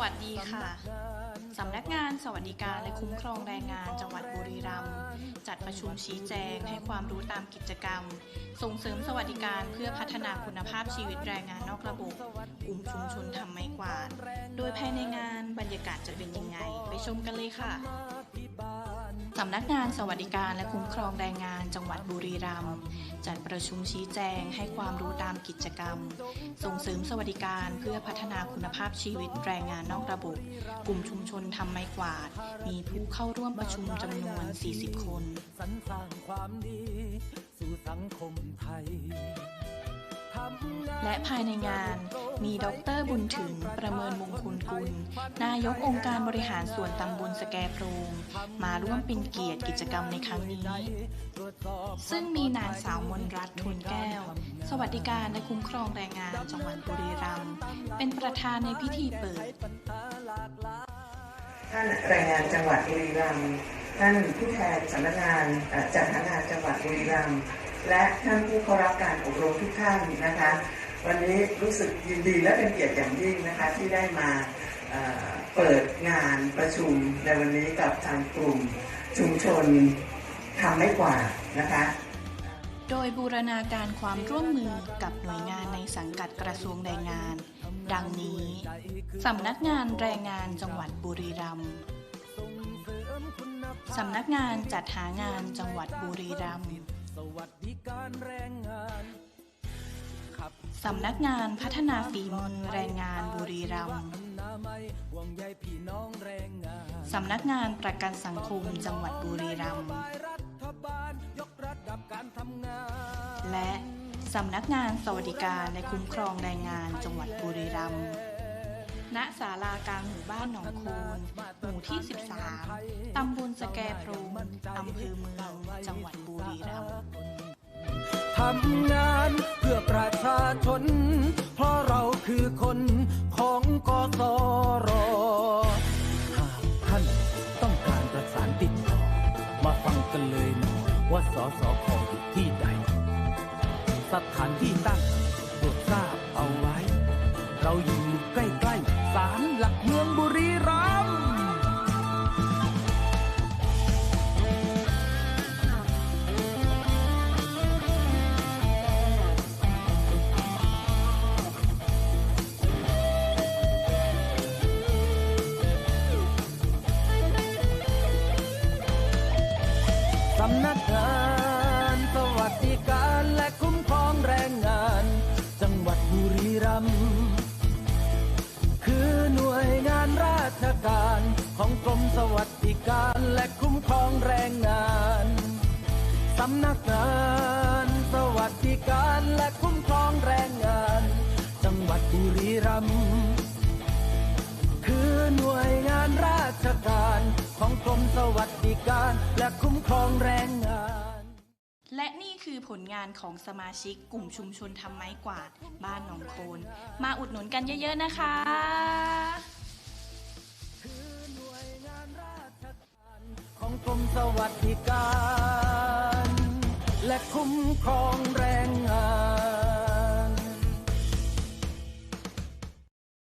วัสดีค่ะ สำนักงานสวัสดิการและคุ้มครองแรงงานจังหวัดบุรีรัมย์จัดประชุมชี้แจงให้ความรู้ตามกิจกรรม ส่งเสริมสวัสดิการเพื่อพัฒนาคุณภาพชีวิตแรงงานนอกระบบ กลุ่มชุมชนทำไม้กวาด โดยภายในงานบรรยากาศจะเป็นยังไง ไปชมกันเลยค่ะำนักงานสวัสดิการและคุ้มครองแรงงานจังหวัดบุรีรัมย์จัดประชุมชี้แจงให้ความรู้ตามกิจกรรม ส่งเสริมสวัสดิการเพื่อพัฒนาคุณภาพชีวิตแรงงานนอกระบบ กลุ่มชุมชนทำไม้กวาด มีผู้เข้าร่วมประชุมจำนวน 40 คนสรรสร้างความดีสู่สังคมไทยทำงานและภายในงาน มีดรบุญถึงประเมินมงคลกุล นายกองค์การบริหารส่วนตำบลสแกโพรงมาร่วมเป็นเกียรติกิจกรรมในครั้งนี้ ซึ่งมีนางสาวมนรัตน์ทุนแก้ว สวัสดิการและคุ้มครองแรงงานจังหวัดบุรีรัมย์เป็นประธานในพิธีเปิด ท่านแรงงานจังหวัดบุรีรัมย์ท่านผู้แทนสำนักงานจัดหางานจังหวัดบุรีรัมย์และท่านผู้เข้ารับการอบรมทุกท่านนะคะ วันนี้รู้สึกยินดีและเป็นเกียรติอย่างยิ่งนะคะที่ได้มาเปิดงานประชุมในวันนี้กับทางกลุ่มชุมชนทำไม่กว่านะคะ โดยบูรณาการความร่วมมือกับหน่วยงานในสังกัดกระทรวงแรงงาน ดังนี้ สำนักงานแรงงานจังหวัดบุรีรัมย์สำนักงานจัดหางานจังหวัดบุรีรัมย์ สำนักงานพัฒนาฝีมือแรงงานบุรีรัมย์สำนักงานประกันสังคมจังหวัดบุรีรัมย์และสำนักงานสวัสดิการและคุ้มครองแรงงานจังหวัดบุรีรัมย์ณศาลากลางหมู่บ้านหนองโคนหมู่ที่ 13 ตำบลสแกพรงอำเภอเมือง จังหวัดบุรีรัมย์ำงานเพื่อประชาชน เพราะเราคือคนของกสรหากท่านต้องการประสานติดต่อ มาฟังกันเลยนะว่าสสคอยู่ที่ใด สถานที่ตั้ง ของกรมสวัสดิการและคุ้มครองแรงงาน สำนักงานสวัสดิการและคุ้มครองแรงงาน จังหวัดบุรีรัมย์คือหน่วยงานราชการของกรมสวัสดิการและคุ้มครองแรงงานและนี่คือผลงานของสมาชิกกลุ่มชุมชนทำไม้กวาดบ้านหนองโคน มาอุดหนุนกันเยอะๆนะคะ ของกรมสวัสดิการ และคุ้มครองแรงงาน